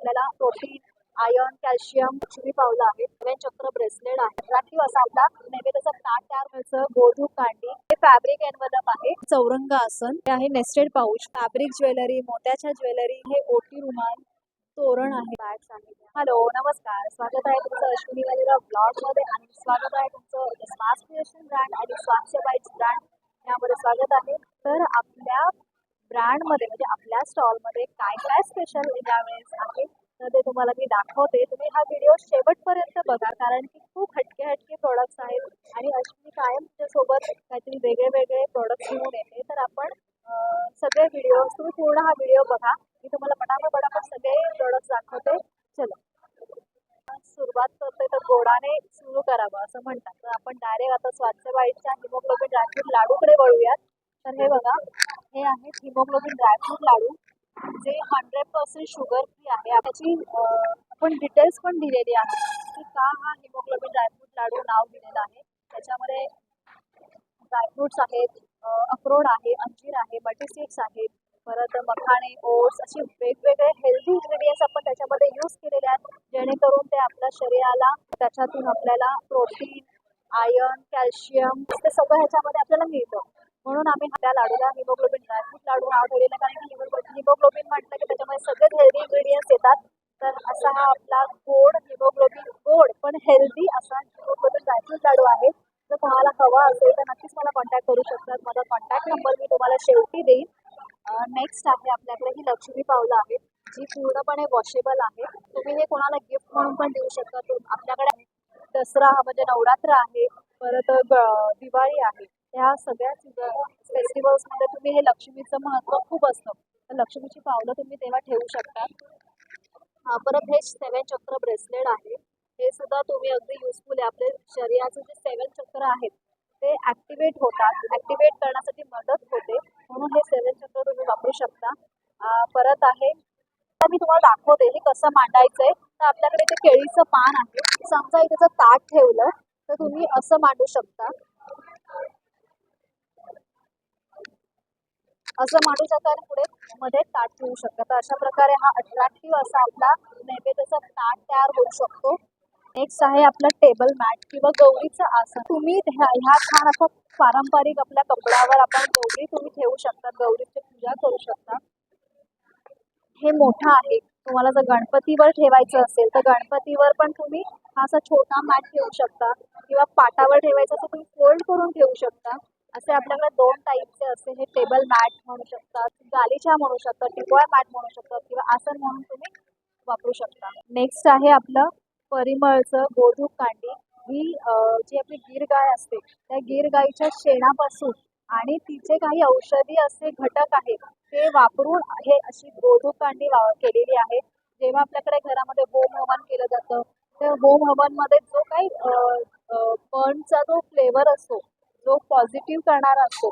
आपल्याला protein iron calcium Lakshmi पावलं आहे नवीन चक्र ब्रेसलेट आहे. अट्रॅक्टिव्ह असा आपला नैवेद्याचा ताट तयार व्हायचं. गोधू कांडी. हे फॅब्रिक एनवलप आहे. चौरंग आसन. हे आहे नेस्टेड पाऊच फॅब्रिक ज्वेलरी मोत्याच्या ज्वेलरी हे ओटी रुमाल तोरण आहे. बॅग्स आहे हॅलो नमस्कार. स्वागत आहे तुमचं अश्विनी वगैरे ब्लॉगमध्ये आणि स्वागत आहे तुमचं स्मार्ट क्रिएशन ब्रँड आणि स्वाक्षबाईच ब्रँड यामध्ये स्वागत आहे. तर आपल्या ब्रँडमध्ये म्हणजे आपल्या स्टॉलमध्ये काय काय स्पेशल यावेळेस आहे तर ते तुम्हाला मी दाखवते. तुम्ही हा व्हिडिओ शेवटपर्यंत बघा कारण की खूप हटके हटके प्रोडक्ट्स आहेत. आणि अशी कायम तुमच्यासोबत काहीतरी वेगळे वेगळे प्रोडक्ट्स घेऊन येते. तर आपण सगळे व्हिडिओ तुम्ही पूर्ण हा व्हिडिओ बघा. मी तुम्हाला पटापट पटापट सगळे प्रोडक्ट्स दाखवते. चलो. सुरुवात करते तर गोडाने सुरू करावं असं म्हणतात. तर आपण डायरेक्ट आता स्वास्थ्यबाईच्या हिमोग्लोबिन राखीव लाडूकडे वळूयात. तर हे बघा. हे आहेत हिमोग्लोबिन ड्रायफ्रूट लाडू जे हंड्रेड पर्सेंट शुगर फ्री आहे. त्याची आपण डिटेल्स पण दिलेली आहे की का हा हिमोग्लोबिन ड्रायफ्रूट लाडू नाव दिलेलं आहे. त्याच्यामध्ये ड्रायफ्रूट्स आहेत अक्रोड आहे अंजीर आहे बटीसीड्स आहेत परत मखाणे ओट्स असे वेगवेगळे हेल्दी इन्ग्रेडियंट्स आपण त्याच्यामध्ये यूज केलेले आहेत. जेणेकरून ते आपल्या शरीराला त्याच्यातून आपल्याला प्रोटीन आयर्न कॅल्शियम ते सगळं ह्याच्यामध्ये आपल्याला मिळतं. म्हणून आम्ही त्या लाडूला हिमोग्लोबिन ड्रायफ्रूट लाडू नाव ठेवलेलं कारण की हिमोग्लोबिन म्हटलं की त्याच्यामध्ये सगळेच हेल्दी इन्ग्रेडियंट्स येतात. तर असा हा आपला गोड हिमोग्लोबिन गोड पण हेल्दी असा हिमोग्लोबिन ड्रायफ्रूट लाडू आहे. जर तुम्हाला हवा असेल तर नक्कीच मला कॉन्टॅक्ट करू शकतात. माझा कॉन्टॅक्ट नंबर मी तुम्हाला शेवटी देईन. नेक्स्ट आहे आपल्याकडे ही लक्ष्मी पावलं आहे जी पूर्णपणे वॉशेबल आहे. तुम्ही हे कोणाला गिफ्ट म्हणून पण देऊ शकता. आपल्याकडे दसरा हा म्हणजे नवरात्र आहे. परत दिवाळी आहे. ह्या सगळ्याच फेस्टिवल्समध्ये तुम्ही हे लक्ष्मीचं महत्त्व खूप असतं. तर लक्ष्मीची पावलं तुम्ही तेव्हा ठेवू शकता. परत हे सेवन चक्र ब्रेसलेट आहे. हे सुद्धा तुम्ही अगदी युजफुल आहे. आपले शरीराचे जे सेवन चक्र आहेत ते ॲक्टिवेट होतात. ॲक्टिवेट करण्यासाठी मदत होते. म्हणून हे सेवन चक्र तुम्ही वापरू शकता. परत आहे. तर मी तुम्हाला दाखवते हे कसं मांडायचंय. तर आपल्याकडे ते केळीचं पान आहे. समजा इथे ताट ठेवलं तर तुम्ही असं मांडू शकता. असं मानू शकता आणि पुढे मध्ये ताट ठेवू शकता. तर अशा प्रकारे हा अट्रॅक्टिव्ह असा आपला नैवेद्याचा ताट तयार होऊ शकतो. नेक्स्ट आहे आपलं टेबल मॅट किंवा गौरीचं आसन. तुम्ही ह्या ह्या छान असं पारंपरिक आपल्या कपड्यावर आपण गौरी तुम्ही ठेवू शकता गौरीची पूजा करू शकता. हे मोठं आहे. तुम्हाला जर गणपतीवर ठेवायचं असेल तर गणपतीवर पण तुम्ही हा असा छोटा मॅट ठेवू शकता. किंवा पाटावर ठेवायचा असं तुम्ही फोल्ड करून ठेवू शकता. असे आपल्याकडे दोन टाईपचे असे हे टेबल मॅट म्हणू शकतात गालिचा म्हणू शकतात टिपोळा मॅट म्हणू शकतात किंवा आसन म्हणून तुम्ही वापरू शकता. नेक्स्ट आहे आपलं परिमळचं गोधूक कांडी. ही जी आपली गीर गाय असते त्या गीर गायीच्या शेणापासून आणि तिचे काही औषधी असे घटक आहेत ते वापरून हे अशी गोधूक कांडी केलेली आहे. जेव्हा आपल्याकडे घरामध्ये होम हवन केलं जातं त्या होम हवनमध्ये जो काही बर्नचा जो फ्लेवर असतो जो पॉझिटिव्ह करणारा असतो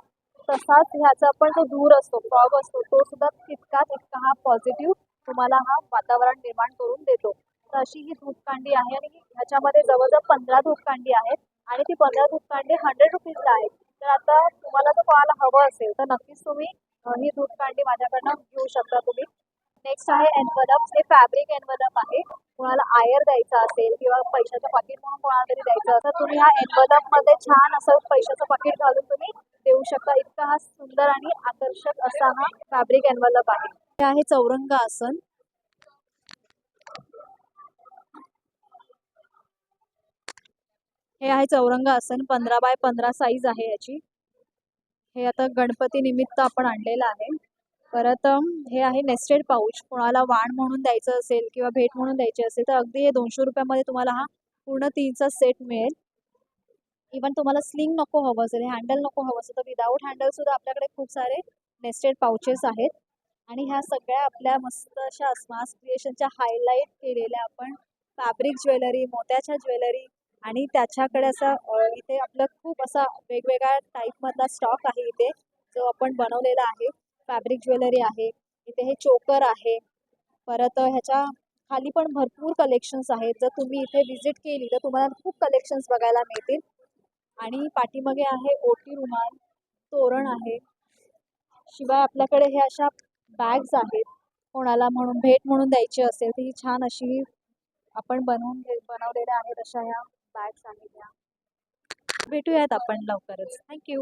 तसाच ह्याचा पण जो धूर असतो फॉग असतो तो सुद्धा तितका तितका हा पॉझिटिव्ह तुम्हाला हा वातावरण निर्माण करून देतो. तर अशी ही दूधकांडी आहे आणि ह्याच्यामध्ये जवळजवळ पंधरा दूधकांडी आहेत आणि ती पंधरा दूधकांडी हंड्रेड रुपीजला आहेत. तर आता तुम्हाला जर कोणाला हवं असेल तर नक्कीच तुम्ही ही दूधकांडी माझ्याकडनं घेऊ शकता तुम्ही. नेक्स्ट आहे एनवलप हे फॅब्रिक एनवलप आहे. कोणाला आयर द्यायचा असेल किंवा पैशाचं पाकिट म्हणून कोणाला तरी द्यायचं असेल तर तुम्ही ह्या एनवलपमध्ये छान असं पैशाचं पाकिट घालून तुम्ही देऊ शकता. इतका हा सुंदर आणि आकर्षक असा हा फॅब्रिक एनवलप आहे. हे आहे चौरंग आसन. हे आहे चौरंग आसन. पंधरा बाय पंधरा साईज आहे याची. हे आता गणपती निमित्त आपण आणलेलं आहे. परत हे आहे नेस्टेड पाऊच कोणाला वाण म्हणून द्यायचं असेल किंवा भेट म्हणून द्यायची असेल तर अगदी हे दोनशे रुपयामध्ये तुम्हाला हा पूर्ण तीनचा सेट मिळेल. इवन तुम्हाला स्लिंग नको हवं असेल हँडल नको हवं असेल तर विदाऊट हँडल सुद्धा आपल्याकडे खूप सारे नेस्टेड पाऊचेस आहेत. आणि ह्या सगळ्या आपल्या मस्त अशा स्मास क्रिएशनच्या हायलाईट केलेल्या आपण फॅब्रिक ज्वेलरी मोत्याच्या ज्वेलरी आणि त्याच्याकडे असं इथे आपलं खूप असा वेगवेगळ्या टाईपमधला स्टॉक आहे इथे जो आपण बनवलेला आहे. फॅब्रिक ज्वेलरी आहे. इथे हे चोकर आहे. परत ह्याच्या खाली पण भरपूर कलेक्शन्स आहेत. जर तुम्ही इथे व्हिजिट केली तर तुम्हाला खूप कलेक्शन्स बघायला मिळतील. आणि पाठीमागे आहे ओटी रुमाल तोरण आहे. शिवाय आपल्याकडे हे अशा बॅग्स आहेत. कोणाला म्हणून भेट म्हणून द्यायची असेल तर ही छान अशी आपण बनवून घे बनवलेल्या आहेत अशा ह्या बॅग्स आहेत ह्या. भेटूयात आपण लवकरच. थँक्यू